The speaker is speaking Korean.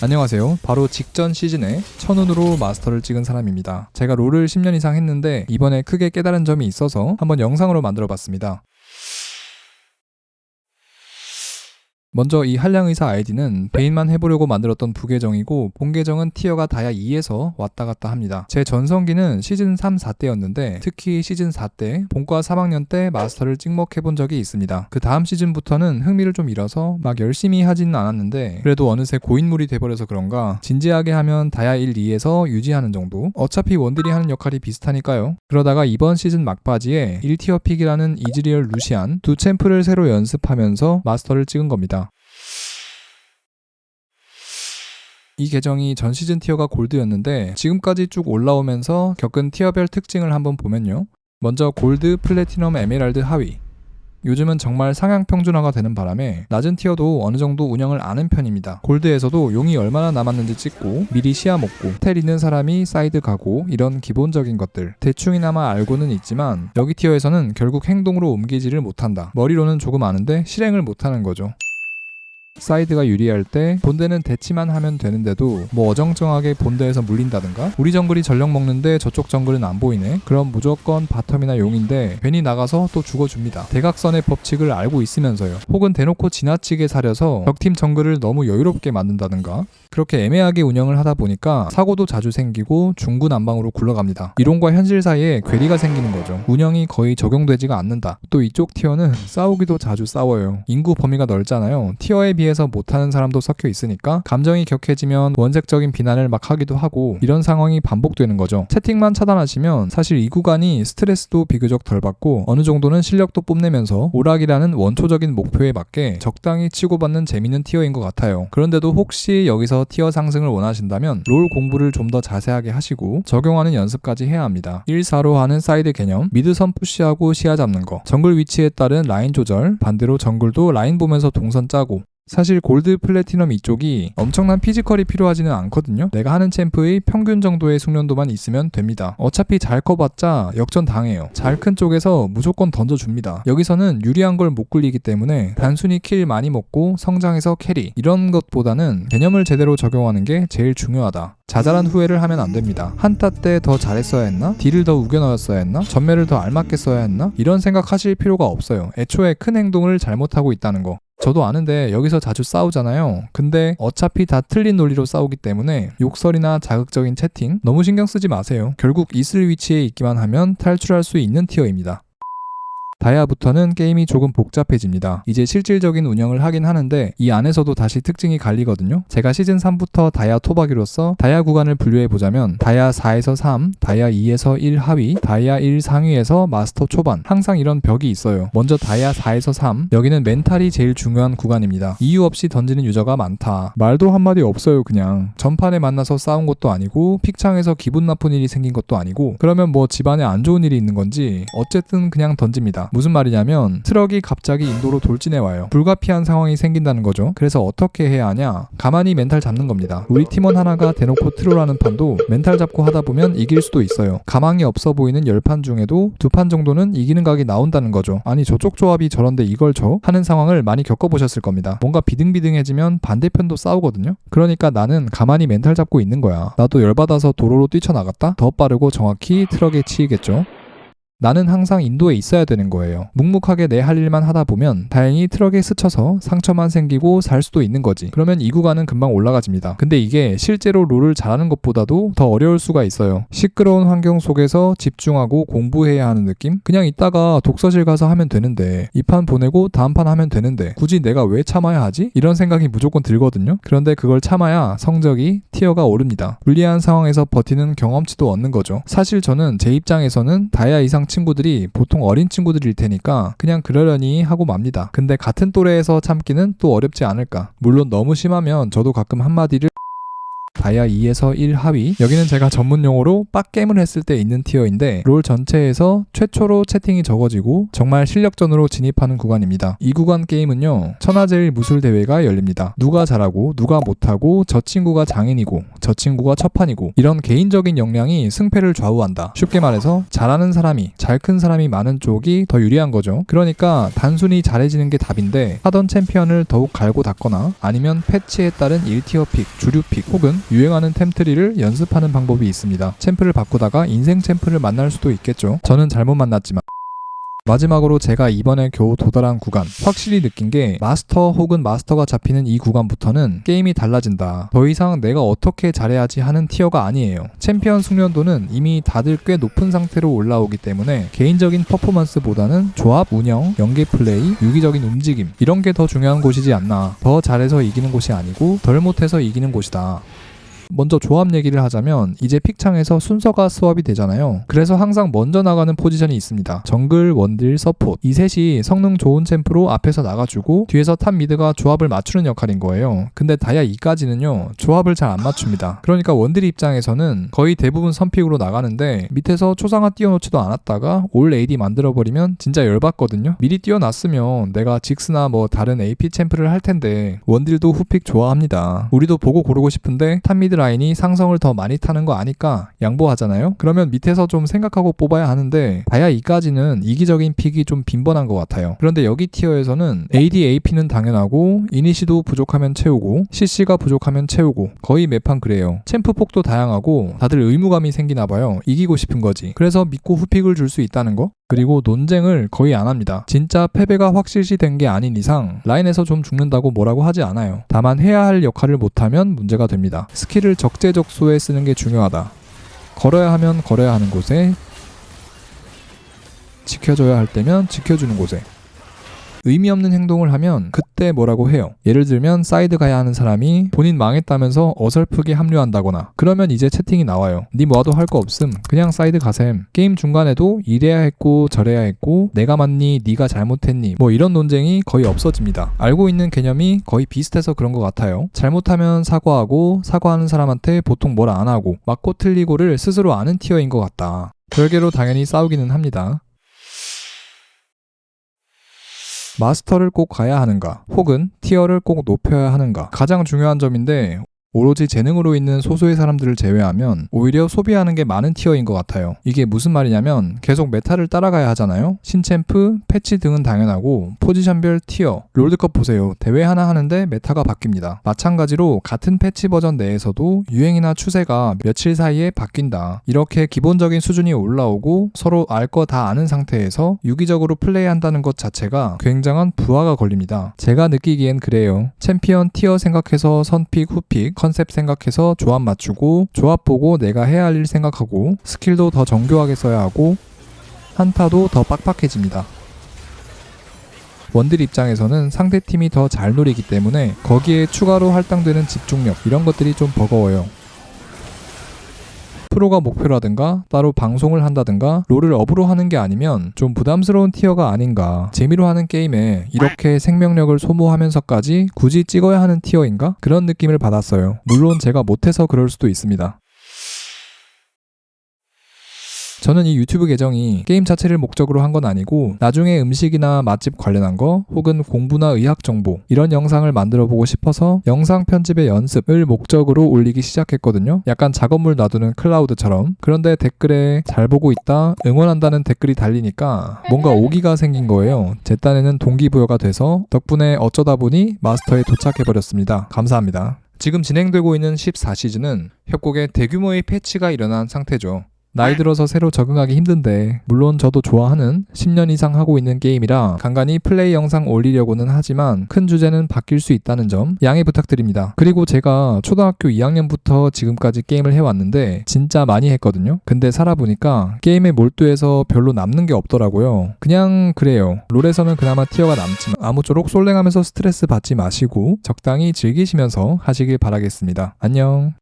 안녕하세요. 바로 직전 시즌에 천운으로 마스터를 찍은 사람입니다. 제가 롤을 10년 이상 했는데 이번에 크게 깨달은 점이 있어서 한번 영상으로 만들어 봤습니다. 먼저 이 한량의사 아이디는 베인만 해보려고 만들었던 부계정이고 본계정은 티어가 다야 2에서 왔다 갔다 합니다. 제 전성기는 시즌 3, 4때였는데 특히 시즌 4때 본과 3학년 때 마스터를 찍먹해본 적이 있습니다. 그 다음 시즌부터는 흥미를 좀 잃어서 막 열심히 하지는 않았는데 그래도 어느새 고인물이 돼버려서 그런가 진지하게 하면 다야 1, 2에서 유지하는 정도 어차피 원딜이 하는 역할이 비슷하니까요. 그러다가 이번 시즌 막바지에 1티어 픽이라는 이즈리얼 루시안 두 챔프를 새로 연습하면서 마스터를 찍은 겁니다. 이 계정이 전 시즌 티어가 골드였는데 지금까지 쭉 올라오면서 겪은 티어별 특징을 한번 보면요. 먼저 골드, 플래티넘, 에메랄드 하위. 요즘은 정말 상향 평준화가 되는 바람에 낮은 티어도 어느 정도 운영을 아는 편입니다. 골드에서도 용이 얼마나 남았는지 찍고 미리 시야 먹고 텔 있는 사람이 사이드 가고 이런 기본적인 것들 대충이나마 알고는 있지만 여기 티어에서는 결국 행동으로 옮기지를 못한다. 머리로는 조금 아는데 실행을 못하는 거죠. 사이드가 유리할 때 본대는 대치만 하면 되는데도 뭐 어정쩡하게 본대에서 물린다든가? 우리 정글이 전력 먹는데 저쪽 정글은 안 보이네. 그럼 무조건 바텀이나 용인데 괜히 나가서 또 죽어줍니다. 대각선의 법칙을 알고 있으면서요. 혹은 대놓고 지나치게 사려서 적팀 정글을 너무 여유롭게 만든다든가? 그렇게 애매하게 운영을 하다 보니까 사고도 자주 생기고 중구난방으로 굴러갑니다. 이론과 현실 사이에 괴리가 생기는 거죠. 운영이 거의 적용되지가 않는다. 또 이쪽 티어는 싸우기도 자주 싸워요. 인구 범위가 넓잖아요. 티어에 비해 서 못하는 사람도 섞여 있으니까 감정이 격해지면 원색적인 비난을 막 하기도 하고 이런 상황이 반복되는 거죠. 채팅만 차단하시면 사실 이 구간이 스트레스도 비교적 덜 받고 어느 정도는 실력도 뽐내면서 오락이라는 원초적인 목표에 맞게 적당히 치고받는 재밌는 티어인 것 같아요. 그런데도 혹시 여기서 티어 상승을 원하신다면 롤 공부를 좀 더 자세하게 하시고 적용하는 연습까지 해야 합니다. 1, 4로 하는 사이드 개념 미드선 푸시하고 시야 잡는 거. 정글 위치에 따른 라인 조절 반대로 정글도 라인 보면서 동선 짜고 사실 골드 플래티넘 이쪽이 엄청난 피지컬이 필요하지는 않거든요. 내가 하는 챔프의 평균 정도의 숙련도만 있으면 됩니다. 어차피 잘 커봤자 역전 당해요. 잘 큰 쪽에서 무조건 던져줍니다. 여기서는 유리한 걸 못 굴리기 때문에 단순히 킬 많이 먹고 성장해서 캐리 이런 것보다는 개념을 제대로 적용하는 게 제일 중요하다. 자잘한 후회를 하면 안 됩니다. 한타 때 더 잘했어야 했나? 딜을 더 우겨 넣었어야 했나? 전멸을 더 알맞게 써야 했나? 이런 생각하실 필요가 없어요. 애초에 큰 행동을 잘못하고 있다는 거. 저도 아는데 여기서 자주 싸우잖아요. 근데 어차피 다 틀린 논리로 싸우기 때문에 욕설이나 자극적인 채팅 너무 신경 쓰지 마세요. 결국 있을 위치에 있기만 하면 탈출할 수 있는 티어입니다. 다이아부터는 게임이 조금 복잡해집니다. 이제 실질적인 운영을 하긴 하는데 이 안에서도 다시 특징이 갈리거든요. 제가 시즌 3부터 다이아 토박이로서 다이아 구간을 분류해 보자면 다이아 4에서 3, 다이아 2에서 1 하위, 다이아 1 상위에서 마스터 초반 항상 이런 벽이 있어요. 먼저 다이아 4에서 3 여기는 멘탈이 제일 중요한 구간입니다. 이유 없이 던지는 유저가 많다. 말도 한마디 없어요 그냥. 전판에 만나서 싸운 것도 아니고 픽창에서 기분 나쁜 일이 생긴 것도 아니고 그러면 뭐 집안에 안 좋은 일이 있는 건지 어쨌든 그냥 던집니다. 무슨 말이냐면 트럭이 갑자기 인도로 돌진해 와요. 불가피한 상황이 생긴다는 거죠. 그래서 어떻게 해야 하냐? 가만히 멘탈 잡는 겁니다. 우리 팀원 하나가 대놓고 트롤하는 판도 멘탈 잡고 하다 보면 이길 수도 있어요. 가망이 없어 보이는 10판 중에도 두 판 정도는 이기는 각이 나온다는 거죠. 아니 저쪽 조합이 저런데 이걸 져? 하는 상황을 많이 겪어보셨을 겁니다. 뭔가 비등비등해지면 반대편도 싸우거든요. 그러니까 나는 가만히 멘탈 잡고 있는 거야. 나도 열받아서 도로로 뛰쳐나갔다? 더 빠르고 정확히 트럭에 치이겠죠. 나는 항상 인도에 있어야 되는 거예요. 묵묵하게 내 할 일만 하다 보면 다행히 트럭에 스쳐서 상처만 생기고 살 수도 있는 거지. 그러면 이 구간은 금방 올라가집니다. 근데 이게 실제로 롤을 잘하는 것보다도 더 어려울 수가 있어요. 시끄러운 환경 속에서 집중하고 공부해야 하는 느낌? 그냥 이따가 독서실 가서 하면 되는데 이 판 보내고 다음 판 하면 되는데 굳이 내가 왜 참아야 하지? 이런 생각이 무조건 들거든요. 그런데 그걸 참아야 성적이 티어가 오릅니다. 불리한 상황에서 버티는 경험치도 얻는 거죠. 사실 저는 제 입장에서는 다이아 이상 친구들이 보통 어린 친구들일 테니까 그냥 그러려니 하고 맙니다. 근데 같은 또래에서 참기는 또 어렵지 않을까. 물론 너무 심하면 저도 가끔 한마디를 다이아 2에서 1 하위 여기는 제가 전문 용어로 빡게임을 했을 때 있는 티어인데 롤 전체에서 최초로 채팅이 적어지고 정말 실력전으로 진입하는 구간입니다. 이 구간 게임은요 천하제일 무술 대회가 열립니다. 누가 잘하고 누가 못하고 저 친구가 장인이고 저 친구가 첫판이고 이런 개인적인 역량이 승패를 좌우한다. 쉽게 말해서 잘하는 사람이 잘 큰 사람이 많은 쪽이 더 유리한 거죠. 그러니까 단순히 잘해지는 게 답인데 하던 챔피언을 더욱 갈고 닦거나 아니면 패치에 따른 1티어 픽, 주류 픽 혹은 유행하는 템트리를 연습하는 방법이 있습니다. 챔프를 바꾸다가 인생 챔프를 만날 수도 있겠죠. 저는 잘못 만났지만. 마지막으로 제가 이번에 겨우 도달한 구간. 확실히 느낀 게 마스터 혹은 마스터가 잡히는 이 구간부터는 게임이 달라진다. 더 이상 내가 어떻게 잘해야지 하는 티어가 아니에요. 챔피언 숙련도는 이미 다들 꽤 높은 상태로 올라오기 때문에 개인적인 퍼포먼스보다는 조합, 운영, 연계 플레이, 유기적인 움직임 이런 게 더 중요한 곳이지 않나. 더 잘해서 이기는 곳이 아니고 덜 못해서 이기는 곳이다 먼저 조합 얘기를 하자면 이제 픽창에서 순서가 스왑이 되잖아요. 그래서 항상 먼저 나가는 포지션이 있습니다. 정글, 원딜, 서폿 이 셋이 성능 좋은 챔프로 앞에서 나가주고 뒤에서 탑 미드가 조합을 맞추는 역할인 거예요. 근데 다이아 2까지는요 조합을 잘 안 맞춥니다. 그러니까 원딜 입장에서는 거의 대부분 선픽으로 나가는데 밑에서 초상화 띄워놓지도 않았다가 올 AD 만들어버리면 진짜 열받거든요. 미리 띄워놨으면 내가 직스나 뭐 다른 AP 챔프를 할 텐데 원딜도 후픽 좋아합니다. 우리도 보고 고르고 싶은데 탑 미드 라인이 상성을 더 많이 타는 거 아니까 양보하잖아요. 그러면 밑에서 좀 생각하고 뽑아야 하는데 다이아 2까지는 이기적인 픽이 좀 빈번한 것 같아요. 그런데 여기 티어에서는 AD, AP는 당연하고 이니시도 부족하면 채우고 CC가 부족하면 채우고 거의 매판 그래요. 챔프 폭도 다양하고 다들 의무감이 생기나 봐요. 이기고 싶은 거지. 그래서 믿고 후픽을 줄 수 있다는 거? 그리고 논쟁을 거의 안 합니다. 진짜 패배가 확실시 된 게 아닌 이상 라인에서 좀 죽는다고 뭐라고 하지 않아요. 다만 해야 할 역할을 못하면 문제가 됩니다. 스킬을 적재적소에 쓰는 게 중요하다. 걸어야 하면 걸어야 하는 곳에 지켜줘야 할 때면 지켜주는 곳에 의미 없는 행동을 하면 그 때 뭐라고 해요. 예를 들면 사이드 가야 하는 사람이 본인 망했다면서 어설프게 합류한다거나 그러면 이제 채팅이 나와요. 니 뭐도 할 거 없음. 그냥 사이드 가셈. 게임 중간에도 이래야 했고 저래야 했고 내가 맞니 네가 잘못했니 뭐 이런 논쟁이 거의 없어집니다. 알고 있는 개념이 거의 비슷해서 그런 것 같아요. 잘못하면 사과하고 사과하는 사람한테 보통 뭘 안 하고 맞고 틀리고를 스스로 아는 티어인 것 같다. 별개로 당연히 싸우기는 합니다. 마스터를 꼭 가야 하는가, 혹은 티어를 꼭 높여야 하는가. 가장 중요한 점인데, 오로지 재능으로 있는 소수의 사람들을 제외하면 오히려 소비하는 게 많은 티어인 것 같아요. 이게 무슨 말이냐면 계속 메타를 따라가야 하잖아요. 신챔프, 패치 등은 당연하고 포지션별 티어, 롤드컵 보세요. 대회 하나 하는데 메타가 바뀝니다. 마찬가지로 같은 패치 버전 내에서도 유행이나 추세가 며칠 사이에 바뀐다. 이렇게 기본적인 수준이 올라오고 서로 알 거 다 아는 상태에서 유기적으로 플레이한다는 것 자체가 굉장한 부하가 걸립니다. 제가 느끼기엔 그래요. 챔피언 티어 생각해서 선픽, 후픽, 컨셉 생각해서 조합 맞추고 조합 보고 내가 해야 할 일 생각하고 스킬도 더 정교하게 써야 하고 한타도 더 빡빡해집니다. 원딜 입장에서는 상대팀이 더 잘 노리기 때문에 거기에 추가로 할당되는 집중력 이런 것들이 좀 버거워요. 프로가 목표라든가 따로 방송을 한다든가 롤을 업으로 하는 게 아니면 좀 부담스러운 티어가 아닌가. 재미로 하는 게임에 이렇게 생명력을 소모하면서까지 굳이 찍어야 하는 티어인가? 그런 느낌을 받았어요. 물론 제가 못해서 그럴 수도 있습니다 저는 이 유튜브 계정이 게임 자체를 목적으로 한 건 아니고 나중에 음식이나 맛집 관련한 거 혹은 공부나 의학 정보 이런 영상을 만들어 보고 싶어서 영상 편집의 연습을 목적으로 올리기 시작했거든요. 약간 작업물 놔두는 클라우드처럼. 그런데 댓글에 잘 보고 있다, 응원한다는 댓글이 달리니까 뭔가 오기가 생긴 거예요. 제 딴에는 동기부여가 돼서 덕분에 어쩌다 보니 마스터에 도착해 버렸습니다. 감사합니다. 지금 진행되고 있는 14시즌은 협곡에 대규모의 패치가 일어난 상태죠. 나이 들어서 새로 적응하기 힘든데 물론 저도 좋아하는 10년 이상 하고 있는 게임이라 간간히 플레이 영상 올리려고는 하지만 큰 주제는 바뀔 수 있다는 점 양해 부탁드립니다. 그리고 제가 초등학교 2학년부터 지금까지 게임을 해왔는데 진짜 많이 했거든요. 근데 살아보니까 게임에 몰두해서 별로 남는 게 없더라고요. 그냥 그래요. 롤에서는 그나마 티어가 남지만 아무쪼록 솔랭하면서 스트레스 받지 마시고 적당히 즐기시면서 하시길 바라겠습니다. 안녕.